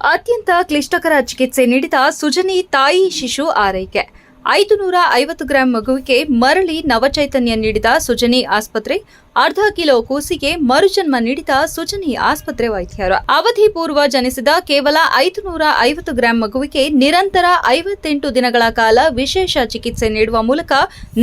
ಅತ್ಯಂತ ಕ್ಲಿಷ್ಟಕರ ಚಿಕಿತ್ಸೆ ನೀಡಿದ ಸುಜನಿ ತಾಯಿ ಶಿಶು ಆರೈಕೆ. ಐದು ನೂರ ಐವತ್ತು ಗ್ರಾಂ ಮಗುವಿಗೆ ಮರಳಿ ನವಚೈತನ್ಯ ನೀಡಿದ ಸುಜನಿ ಆಸ್ಪತ್ರೆ, ಅರ್ಧ ಕಿಲೋ ಕೂಸಿಗೆ ಮರುಜನ್ಮ ನೀಡಿದ ಸುಜನಿ ಆಸ್ಪತ್ರೆ ವೈದ್ಯರು. ಅವಧಿ ಪೂರ್ವ ಜನಿಸಿದ ಕೇವಲ ಐದು ನೂರ ಐವತ್ತು ಗ್ರಾಂ ಮಗುವಿಗೆ ನಿರಂತರ ಐವತ್ತೆಂಟು ದಿನಗಳ ಕಾಲ ವಿಶೇಷ ಚಿಕಿತ್ಸೆ ನೀಡುವ ಮೂಲಕ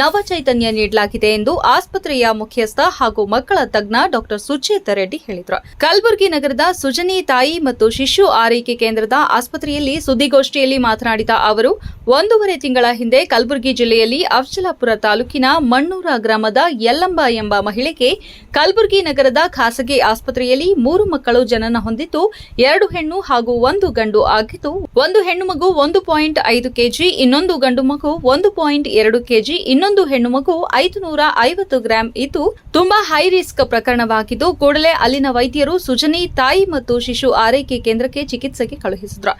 ನವಚೈತನ್ಯ ನೀಡಲಾಗಿದೆ ಎಂದು ಆಸ್ಪತ್ರೆಯ ಮುಖ್ಯಸ್ಥ ಹಾಗೂ ಮಕ್ಕಳ ತಜ್ಞ ಡಾಕ್ಟರ್ ಸುಚೇತ ರೆಡ್ಡಿ ಹೇಳಿದರು. ಕಲಬುರಗಿ ನಗರದ ಸುಜನಿ ತಾಯಿ ಮತ್ತು ಶಿಶು ಆರೈಕೆ ಕೇಂದ್ರದ ಆಸ್ಪತ್ರೆಯಲ್ಲಿ ಸುದ್ದಿಗೋಷ್ಠಿಯಲ್ಲಿ ಮಾತನಾಡಿದ ಅವರು, ಒಂದೂವರೆ ತಿಂಗಳ ಹಿಂದೆ ಕಲಬುರಗಿ ಜಿಲ್ಲೆಯಲ್ಲಿ ಅಫ್ಜಲಾಪುರ ತಾಲೂಕಿನ ಮಣ್ಣೂರ ಗ್ರಾಮದ ಯಲ್ಲಂಬ ಎಂಬ ಮಹಿಳೆಗೆ ಕಲಬುರಗಿ ನಗರದ ಖಾಸಗಿ ಆಸ್ಪತ್ರೆಯಲ್ಲಿ ಮೂರು ಮಕ್ಕಳು ಜನನ ಹೊಂದಿದ್ದು, ಎರಡು ಹೆಣ್ಣು ಹಾಗೂ ಒಂದು ಗಂಡು ಆಗಿದ್ದು, ಒಂದು ಹೆಣ್ಣು ಮಗು ಒಂದು ಪಾಯಿಂಟ್ ಐದು ಕೆಜಿ, ಇನ್ನೊಂದು ಗಂಡು ಮಗು ಒಂದು ಪಾಯಿಂಟ್ ಎರಡು ಕೆಜಿ, ಇನ್ನೊಂದು ಹೆಣ್ಣು ಮಗು ಐದು ನೂರ ಐವತ್ತು ಗ್ರಾಂ ಇದ್ದು, ತುಂಬಾ ಹೈ ರಿಸ್ಕ್ ಪ್ರಕರಣವಾಗಿದ್ದು, ಕೂಡಲೇ ಅಲ್ಲಿನ ವೈದ್ಯರು ಸುಜನಿ ತಾಯಿ ಮತ್ತು ಶಿಶು ಆರೈಕೆ ಕೇಂದ್ರಕ್ಕೆ ಚಿಕಿತ್ಸೆಗೆ ಕಳುಹಿಸಿದ್ರು.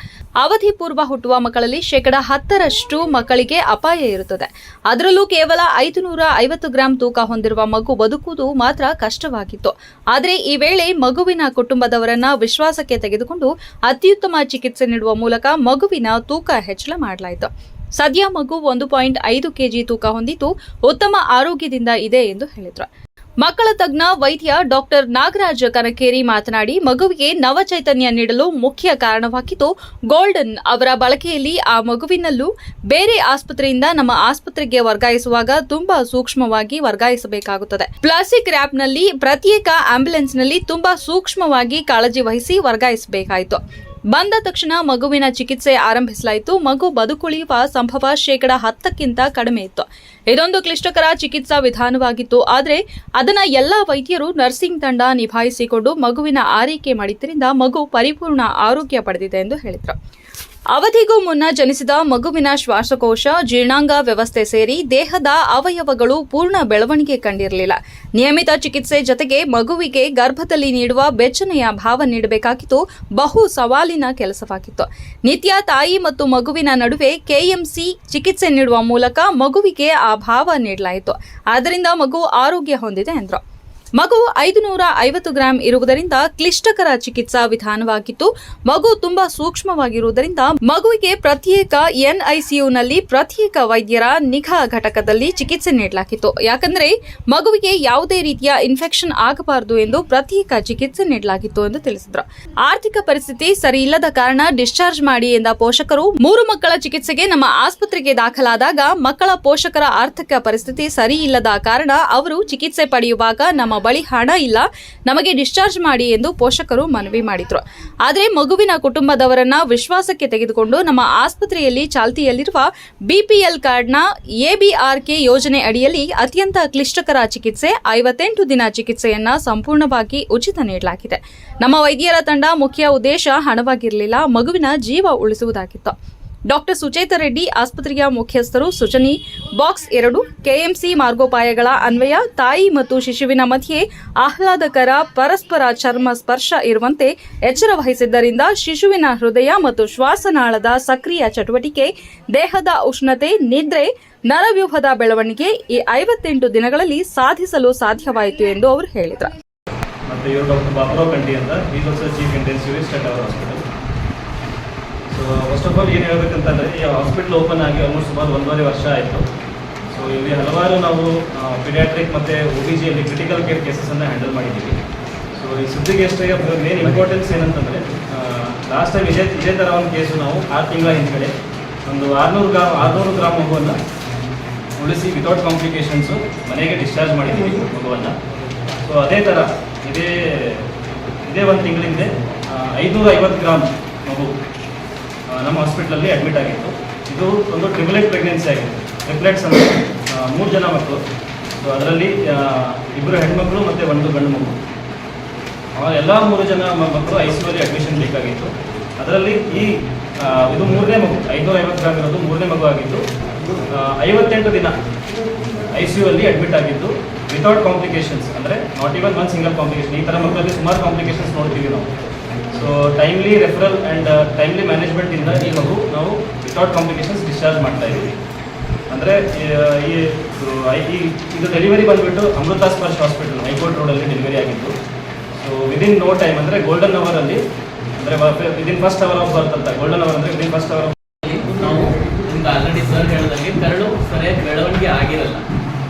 ಅವಧಿ ಪೂರ್ವ ಹುಟ್ಟುವ ಮಕ್ಕಳಲ್ಲಿ ಶೇಕಡಾ ಹತ್ತರಷ್ಟು ಮಕ್ಕಳಿಗೆ ಅಪಾಯ ಇರುತ್ತದೆ. ಅದರಲ್ಲೂ ಕೇವಲ ಐದು ನೂರ ಐವತ್ತು ಗ್ರಾಂ ತೂಕ ಹೊಂದಿರುವ ಮಗು ಬದುಕುವುದು ಮಾತ್ರ ಕಷ್ಟವಾಗಿತ್ತು. ಆದರೆ ಈ ವೇಳೆ ಮಗುವಿನ ಕುಟುಂಬದವರನ್ನ ವಿಶ್ವಾಸಕ್ಕೆ ತೆಗೆದುಕೊಂಡು ಅತ್ಯುತ್ತಮ ಚಿಕಿತ್ಸೆ ನೀಡುವ ಮೂಲಕ ಮಗುವಿನ ತೂಕ ಹೆಚ್ಚಳ ಮಾಡಲಾಯಿತು. ಸದ್ಯ ಮಗು ಒಂದು ಪಾಯಿಂಟ್ ಐದು ಕೆಜಿ ತೂಕ ಹೊಂದಿದ್ದು ಉತ್ತಮ ಆರೋಗ್ಯದಿಂದ ಇದೆ ಎಂದು ಹೇಳಿದ್ರು. ಮಕ್ಕಳ ತಜ್ಞ ವೈದ್ಯ ಡಾಕ್ಟರ್ ನಾಗರಾಜ ಕನಕೇರಿ ಮಾತನಾಡಿ, ಮಗುವಿಗೆ ನವಚೈತನ್ಯ ನೀಡಲು ಮುಖ್ಯ ಕಾರಣವಾಗಿದ್ದು, ಗೋಲ್ಡನ್ ಅವರ ಬಳಕೆಯಲ್ಲಿ ಆ ಮಗುವಿನಲ್ಲೂ ಬೇರೆ ಆಸ್ಪತ್ರೆಯಿಂದ ನಮ್ಮ ಆಸ್ಪತ್ರೆಗೆ ವರ್ಗಾಯಿಸುವಾಗ ತುಂಬಾ ಸೂಕ್ಷ್ಮವಾಗಿ ವರ್ಗಾಯಿಸಬೇಕಾಗುತ್ತದೆ. ಪ್ಲಾಸ್ಟಿಕ್ ರ್ಯಾಪ್ನಲ್ಲಿ ಪ್ರತ್ಯೇಕ ಆಂಬ್ಯುಲೆನ್ಸ್ನಲ್ಲಿ ತುಂಬಾ ಸೂಕ್ಷ್ಮವಾಗಿ ಕಾಳಜಿ ವಹಿಸಿ ವರ್ಗಾಯಿಸಬೇಕಾಯಿತು. ಬಂದ ತಕ್ಷಣ ಮಗುವಿನ ಚಿಕಿತ್ಸೆ ಆರಂಭಿಸಲಾಯಿತು. ಮಗು ಬದುಕುಳಿಯುವ ಸಂಭವ ಶೇಕಡ ಹತ್ತಕ್ಕಿಂತ ಕಡಿಮೆ ಇತ್ತು. ಇದೊಂದು ಕ್ಲಿಷ್ಟಕರ ಚಿಕಿತ್ಸಾ ವಿಧಾನವಾಗಿತ್ತು. ಆದರೆ ಅದನ್ನ ಎಲ್ಲ ವೈದ್ಯರು ನರ್ಸಿಂಗ್ ತಂಡ ನಿಭಾಯಿಸಿಕೊಂಡು ಮಗುವಿನ ಆರೈಕೆ ಮಾಡಿದ್ದರಿಂದ ಮಗು ಪರಿಪೂರ್ಣ ಆರೋಗ್ಯ ಪಡೆದಿದೆ ಎಂದು ಹೇಳಿದರು. ಅವಧಿಗೂ ಮುನ್ನ ಜನಿಸಿದ ಮಗುವಿನ ಶ್ವಾಸಕೋಶ, ಜೀರ್ಣಾಂಗ ವ್ಯವಸ್ಥೆ ಸೇರಿ ದೇಹದ ಅವಯವಗಳು ಪೂರ್ಣ ಬೆಳವಣಿಗೆ ಕಂಡಿರಲಿಲ್ಲ. ನಿಯಮಿತ ಚಿಕಿತ್ಸೆ ಜೊತೆಗೆ ಮಗುವಿಗೆ ಗರ್ಭದಲ್ಲಿ ನೀಡುವ ಬೆಚ್ಚನೆಯ ಭಾವ ನೀಡಬೇಕಾಗಿತ್ತು. ಬಹು ಸವಾಲಿನ ಕೆಲಸವಾಗಿತ್ತು. ನಿತ್ಯ ತಾಯಿ ಮತ್ತು ಮಗುವಿನ ನಡುವೆ ಕೆಎಂಸಿ ಚಿಕಿತ್ಸೆ ನೀಡುವ ಮೂಲಕ ಮಗುವಿಗೆ ಆ ಭಾವ ನೀಡಲಾಯಿತು. ಆದ್ದರಿಂದ ಮಗು ಆರೋಗ್ಯ ಹೊಂದಿದೆ ಎಂದರು. ಮಗು ಐದು ನೂರ ಐವತ್ತು ಗ್ರಾಂ ಇರುವುದರಿಂದ ಕ್ಲಿಷ್ಟಕರ ಚಿಕಿತ್ಸಾ ವಿಧಾನವಾಗಿತ್ತು. ಮಗು ತುಂಬಾ ಸೂಕ್ಷ್ಮವಾಗಿರುವುದರಿಂದ ಮಗುವಿಗೆ ಪ್ರತ್ಯೇಕ ಎನ್ಐಸಿಯುನಲ್ಲಿ ಪ್ರತ್ಯೇಕ ವೈದ್ಯರ ನಿಗಾ ಘಟಕದಲ್ಲಿ ಚಿಕಿತ್ಸೆ ನೀಡಲಾಗಿತ್ತು. ಯಾಕಂದ್ರೆ ಮಗುವಿಗೆ ಯಾವುದೇ ರೀತಿಯ ಇನ್ಫೆಕ್ಷನ್ ಆಗಬಾರದು ಎಂದು ಪ್ರತ್ಯೇಕ ಚಿಕಿತ್ಸೆ ನೀಡಲಾಗಿತ್ತು ಎಂದು ತಿಳಿಸಿದ್ರು. ಆರ್ಥಿಕ ಪರಿಸ್ಥಿತಿ ಸರಿ ಕಾರಣ ಡಿಸ್ಚಾರ್ಜ್ ಮಾಡಿ ಎಂದ ಪೋಷಕರು ಮೂರು ಮಕ್ಕಳ ಚಿಕಿತ್ಸೆಗೆ ನಮ್ಮ ಆಸ್ಪತ್ರೆಗೆ ದಾಖಲಾದಾಗ ಮಕ್ಕಳ ಪೋಷಕರ ಆರ್ಥಿಕ ಪರಿಸ್ಥಿತಿ ಸರಿ ಕಾರಣ ಅವರು ಚಿಕಿತ್ಸೆ ಪಡೆಯುವಾಗ ನಮ್ಮ ಬಳಿ ಹಣ ಇಲ್ಲ, ನಮಗೆ ಡಿಸ್ಚಾರ್ಜ್ ಮಾಡಿ ಎಂದು ಪೋಷಕರು ಮನವಿ ಮಾಡಿದ್ರು. ಆದರೆ ಮಗುವಿನ ಕುಟುಂಬದವರನ್ನ ವಿಶ್ವಾಸಕ್ಕೆ ತೆಗೆದುಕೊಂಡು ನಮ್ಮ ಆಸ್ಪತ್ರೆಯಲ್ಲಿ ಚಾಲ್ತಿಯಲ್ಲಿರುವ ಬಿಪಿಎಲ್ ಕಾರ್ಡ್ನ ಎಬಿಆರ್ಕೆ ಯೋಜನೆ ಅಡಿಯಲ್ಲಿ ಅತ್ಯಂತ ಕ್ಲಿಷ್ಟಕರ ಚಿಕಿತ್ಸೆ, ಐವತ್ತೆಂಟು ದಿನ ಚಿಕಿತ್ಸೆಯನ್ನ ಸಂಪೂರ್ಣವಾಗಿ ಉಚಿತ ನೀಡಲಾಗಿದೆ. ನಮ್ಮ ವೈದ್ಯರ ತಂಡ ಮುಖ್ಯ ಉದ್ದೇಶ ಹಣವಾಗಿರಲಿಲ್ಲ, ಮಗುವಿನ ಜೀವ ಉಳಿಸುವುದಾಗಿತ್ತು. ಡಾಕ್ಟರ್ ಸುಚೇತ ರೆಡ್ಡಿ ಆಸ್ಪತ್ರೆಯ ಮುಖ್ಯಸ್ಥರು ಸೂಚನೆ. ಬಾಕ್ಸ್ ಎರಡು, ಕೆಎಂಸಿ ಮಾರ್ಗೋಪಾಯಗಳ ಅನ್ವಯ, ತಾಯಿ ಮತ್ತು ಶಿಶುವಿನ ಮಧ್ಯೆ ಆಹ್ಲಾದಕರ ಪರಸ್ಪರ ಚರ್ಮ ಸ್ಪರ್ಶ ಇರುವಂತೆ ಎಚ್ಚರ ವಹಿಸಿದ್ದರಿಂದ ಶಿಶುವಿನ ಹೃದಯ ಮತ್ತು ಶ್ವಾಸನಾಳದ ಸಕ್ರಿಯ ಚಟುವಟಿಕೆ, ದೇಹದ ಉಷ್ಣತೆ, ನಿದ್ರೆ, ನರವ್ಯೂಹದ ಬೆಳವಣಿಗೆ ಈ ಐವತ್ತೆಂಟು ದಿನಗಳಲ್ಲಿ ಸಾಧಿಸಲು ಸಾಧ್ಯವಾಯಿತು ಎಂದು ಅವರು ಹೇಳಿದರು. ಫಸ್ಟ್ ಆಫ್ ಆಲ್ ಏನು ಹೇಳ್ಬೇಕಂತಂದರೆ, ಈ ಹಾಸ್ಪಿಟ್ಲ್ ಓಪನ್ ಆಗಿ ಆಲ್ಮೋಸ್ಟ್ ಸುಮಾರು ಒಂದೂವರೆ ವರ್ಷ ಆಯಿತು. ಸೊ ಇಲ್ಲಿ ಹಲವಾರು ನಾವು ಪಿಡಿಯಾಟ್ರಿಕ್ ಮತ್ತು ಒ ಬಿ ಜಿಯಲ್ಲಿ ಕ್ರಿಟಿಕಲ್ ಕೇರ್ ಕೇಸಸನ್ನು ಹ್ಯಾಂಡಲ್ ಮಾಡಿದ್ದೀವಿ. ಸೊ ಈ ಸುದ್ದಿಗೆ ಮೇನ್ ಇಂಪಾರ್ಟೆನ್ಸ್ ಏನಂತಂದರೆ ಲಾಸ್ಟ್ ಟೈಮ್ ಇದೇ ಇದೇ ಥರ ಒಂದು ಕೇಸು ನಾವು ಆರು ತಿಂಗಳ ಹಿಂದ್ಗಡೆ ಒಂದು ಆರುನೂರು ಗ್ರಾಮ್ ಆರುನೂರು ಗ್ರಾಮ್ ಮಗುವನ್ನು ಉಳಿಸಿ ವಿತೌಟ್ ಕಾಂಪ್ಲಿಕೇಶನ್ಸು ಮನೆಗೆ ಡಿಸ್ಚಾರ್ಜ್ ಮಾಡಿದ್ದೀವಿ ಮಗುವನ್ನು. ಸೊ ಅದೇ ಥರ ಇದೇ ಇದೇ ಒಂದು ತಿಂಗಳಿಂದ ಐದುನೂರ ಐವತ್ತು ಗ್ರಾಮ್ ಮಗು ನಮ್ಮ ಹಾಸ್ಪಿಟ್ಲಲ್ಲಿ ಅಡ್ಮಿಟ್ ಆಗಿತ್ತು. ಇದು ಒಂದು ಟ್ರಿಬುಲೆಟ್ ಪ್ರೆಗ್ನೆನ್ಸಿ ಆಗಿತ್ತು. ಟ್ರಿಪ್ಲೆಟ್ಸ್ ಅಂದರೆ ಮೂರು ಜನ ಮಕ್ಕಳು. ಸೊ ಅದರಲ್ಲಿ ಇಬ್ಬರು ಹೆಣ್ಮಕ್ಳು ಮತ್ತು ಒಂದು ಗಂಡು ಮಗು. ಎಲ್ಲ ಮೂರು ಜನ ಮಕ್ಕಳು ಐ ಸಿ ಅಡ್ಮಿಷನ್ ಬೇಕಾಗಿತ್ತು. ಅದರಲ್ಲಿ ಈ ಇದು ಮೂರನೇ ಮಗು ಐನೂರ ಐವತ್ತು ಗ್ರಾಮ್ ಮೂರನೇ ಮಗು ಆಗಿದ್ದು ಐವತ್ತೆಂಟು ದಿನ ಐ ಸಿ ಯು ಅಲ್ಲಿ ಅಡ್ಮಿಟ್ ಆಗಿದ್ದು ವಿತೌಟ್ ಕಾಂಪ್ಲಿಕೇಶನ್ಸ್ ಅಂದರೆ not even one single complication ಈ ಥರ ಮಕ್ಕಳಲ್ಲಿ ಸುಮಾರು ಕಾಂಪ್ಲಿಕೇಶನ್ಸ್ ನೋಡ್ತೀವಿ ನಾವು. So timely referral and timely ಮ್ಯಾನೇಜ್ಮೆಂಟಿಂದ ಈ ಮಗು ನಾವು ವಿತೌಟ್ ಕಾಂಪ್ಲಿಕೇಶನ್ಸ್ ಡಿಸ್ಚಾರ್ಜ್ ಮಾಡ್ತಾ ಇದ್ದೀವಿ. ಅಂದರೆ, ಈ ಈ, ಇದು ಡೆಲಿವರಿ ಬಂದುಬಿಟ್ಟು Amrutha Sparsh hospital high court ರೋಡಲ್ಲಿ ಡೆಲಿವರಿ ಆಗಿತ್ತು ಸೊ ವಿದಿನ್ ನೋ ಟೈಮ್ ಅಂದರೆ ಗೋಲ್ಡನ್ ಅವರಲ್ಲಿ ಅಂದರೆ within first hour of birth ಅಂತ ಗೋಲ್ಡನ್ ಅವರ್ ಅಂದರೆ ವಿದಿನ್ ಫಸ್ಟ್ ಅವರ್ ನಾವು ನಿಮ್ಗೆ ಆಲ್ರೆಡಿ ಸರ್ ಹೇಳಿದಂಗೆ ಕರಳು ಸರಿಯಾಗಿ ಬೆಳವಣಿಗೆ ಆಗಿರಲ್ಲ.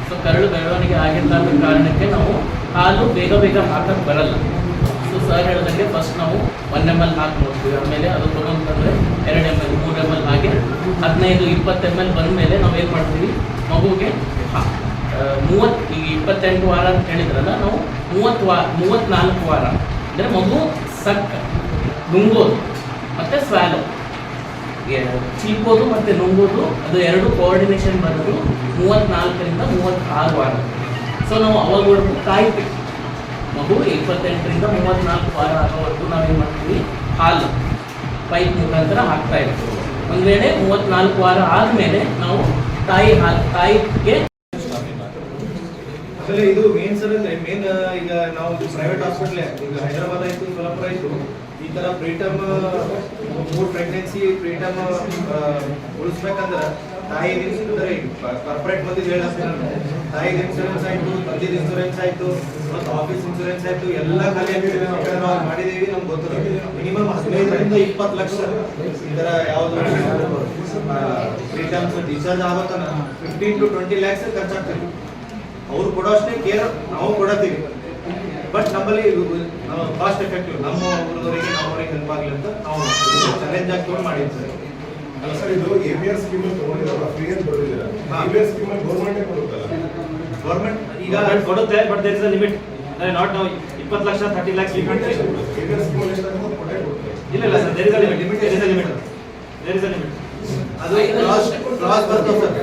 ಸೊ ಕರಳು ಬೆಳವಣಿಗೆ ಆಗಿರ್ಲಾರ್ದ ಕಾರಣಕ್ಕೆ ನಾವು ಹಾಲು ಬೇಗ ಬೇಗ ಹಾಕಕ್ಕೆ ಬರಲ್ಲ. ಸರ್ ಹೇಳಿದಂಗೆ ಫಸ್ಟ್ ನಾವು ಒನ್ ಎಂ ಎಲ್ ಹಾಕಿ ನೋಡ್ತೀವಿ. ಆಮೇಲೆ ಅದು ತೊಗೊಂತಂದರೆ ಎರಡು ಎಂ ಎಲ್ ಮೂರು ಎಂ ಎಲ್ ಹಾಗೆ ಹದಿನೈದು, ಇಪ್ಪತ್ತು ಎಂ ಎಲ್ ಬಂದಮೇಲೆ ನಾವು ಏನು ಮಾಡ್ತೀವಿ? ಮಗುಗೆ ಮೂವತ್ತು, ಈಗ ಇಪ್ಪತ್ತೆಂಟು ವಾರ ಅಂತ ಹೇಳಿದ್ರಲ್ಲ, ನಾವು ಮೂವತ್ತು ವಾರ ಮೂವತ್ತ್ನಾಲ್ಕು ವಾರ. ಅಂದರೆ ಮಗು ಸಕ್ಕ ನುಂಗೋದು, ಮತ್ತು ಸ್ವಾಲು. ಚೀಪೋದು ಮತ್ತು ನುಂಗೋದು, ಅದು ಎರಡು ಕೋಆರ್ಡಿನೇಷನ್ ಬರೋದು ಮೂವತ್ತ್ನಾಲ್ಕರಿಂದ ಮೂವತ್ತಾರು ವಾರ. ಸೊ ನಾವು ಅವಾಗ ಕಾಯ್ತೀವಿ ಮಗು ಇಪ್ಪತ್ತೆಂಟರಿಂದ ಮೂವತ್ತ್ನಾಲ್ಕು ವಾರ ಆಗೋವರೆಗೂ ನಾವೇನು ಮಾಡ್ತೀವಿ? ಹಾಲು. ಪೈಪ್ ಮುಖಾಂತರ ಹಾಕ್ತಾ ಇರ್ತೀವಿ. ಒಂದು ವೇಳೆ ಮೂವತ್ತ್ನಾಲ್ಕು ವಾರ ಆದಮೇಲೆ ನಾವು ತಾಯಿ ಹಾಲು, ತಾಯಿಗೆ ಇದು ಮೇನ್ ಸರ್ ಅಂದ್ರೆ ಮೇನ್ ಈಗ ನಾವು ಪ್ರೈವೇಟ್ ಹಾಸ್ಪಿಟಲ್ ಈಗ ಹೈದರಾಬಾದ್ ಆಯ್ತು ಸೋಲಾಪುರ ಆಯ್ತು. ಈ ತರ ಪ್ರೀಟಮ್ ಮೂರ್ ಪ್ರೆಗ್ನೆನ್ಸಿ ಪ್ರೀಟಮ್ ಉಳಿಸ್ಬೇಕಂದ್ರ ತಾಯಿ ಅಂದ್ರೆ ಕಾರ್ಪೊರೇಟ್ ಮಂದಿ ಹೇಳತ್ತೀನಿ ತಾಯಿ ಇನ್ಶೂರೆನ್ಸ್ ಆಯ್ತು ತಂದಿದ ಇನ್ಶೂರೆನ್ಸ್ ಆಯ್ತು, ಮತ್ತು ಆಫೀಸ್ ಇನ್ಶೂರೆನ್ಸ್ ಆಯ್ತು, ಎಲ್ಲ ಖಾಲಿ ಆಗ್ತಿದೆ ನಾವು ಮಾಡಿದೀವಿ ನಮ್ಗೆ ಗೊತ್ತಿಲ್ಲ. ಮಿನಿಮಮ್ ಹದಿನೈದರಿಂದ ಇಪ್ಪತ್ತು ಲಕ್ಷ. ತರ ಯಾವ್ದು ಪ್ರೀಟಮ್ಸ್ ಡಿಸ್ಚಾರ್ಜ್ ಆಗತ್ತನ ಫಿಫ್ಟೀನ್ ಟು ಟ್ವೆಂಟಿ ಲ್ಯಾಕ್ಸ್ ಖರ್ಚಾಗ್ತೀವಿ ಅವ್ರು ಕೊಡೋ ಕೇರ್ ನಾವು ಕೊಡತ್ತೀವಿ. ಬಟ್ ನಮ್ಮಲ್ಲಿ ಕಾಸ್ಟ್ ಎಫೆಕ್ಟಿವ್ ನಮ್ಮ ಊರದವರಿಗೆ ನಮ್ಮವರಿಗೆ ಹೆಲ್ಪ್ ಆಗಲಿ ಅಂತ ನಾವು ಚಾಲೆಂಜ್ ಆಗಿ ತೊಗೊಂಡು ಮಾಡಿದ್ವಿ ಇದು ಎ ಪಿ ಎಬಿಆರ್ ಸ್ಕೀಮ್ ತಗೊಂಡಿರಲ್ಲ ಫ್ರೀ ಅಂತ ಬರೋದಿಲ್ಲ ಎ ಬಿ ಆರ್ ಸ್ಕೀಮ್ ಗೌರ್ಮೆಂಟೇ ಕೊಡುತ್ತಲ್ಲ? ಗೌರ್ಮೆಂಟ್ ಈಗ ಕೊಡುತ್ತೆ but there is a limit I not ನಾವು ಇಪ್ಪತ್ತು lakh thirty lakhs limit ABR scheme ಅಲ್ಲಿ ಎಷ್ಟಾಗುತ್ತೆ ಕೊಟ್ಟೇ ಕೊಡುತ್ತೆ. ಇಲ್ಲ ಇಲ್ಲ sir there is a limit there is a limit there is a limit ಅದು ಕ್ಲಾಸ್ ಕ್ಲಾಸ್ ಬರ್ತಾವ ಸರ್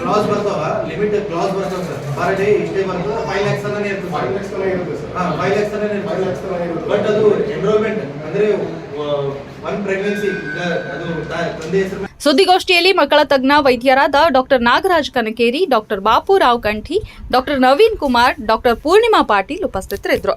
ಕ್ಲಾಸ್ ಬರ್ತಾವ ಲಿಮಿಟ್ ಕ್ಲಾಸ್ ಬರ್ತಾವ ಸರ್ ಪರ್ ಡೇ ಇಷ್ಟೇ ಬರ್ತದೆ ಫೈವ್ ಲ್ಯಾಕ್ಸ್ ತನಕ ಇರ್ತದೆ ಫೈವ್ ಲ್ಯಾಕ್ಸ್ ತನಕ ಇರುತ್ತೆ ಸರ್ ಹಾ ಫೈವ್ ಲ್ಯಾಕ್ಸ್ ತನಕ ಫೈವ್ ಲ್ಯಾಕ್ಸ್ ತನಕ ಇರುತ್ತೆ. ಬಟ್ ಅದು ಎನ್ರೋಲ್ಮೆಂಟ್ ಅಂದ್ರೆ ಸುದ್ದಿಗೋಷ್ಠಿಯಲ್ಲಿ ಮಕ್ಕಳ ತಜ್ಞ ವೈದ್ಯರಾದ doctor Nagaraj Kanakeri, doctor Bapurao Kanthi, doctor Naveen Kumar, doctor Poornima Patil ಉಪಸ್ಥಿತರಿದ್ದರು.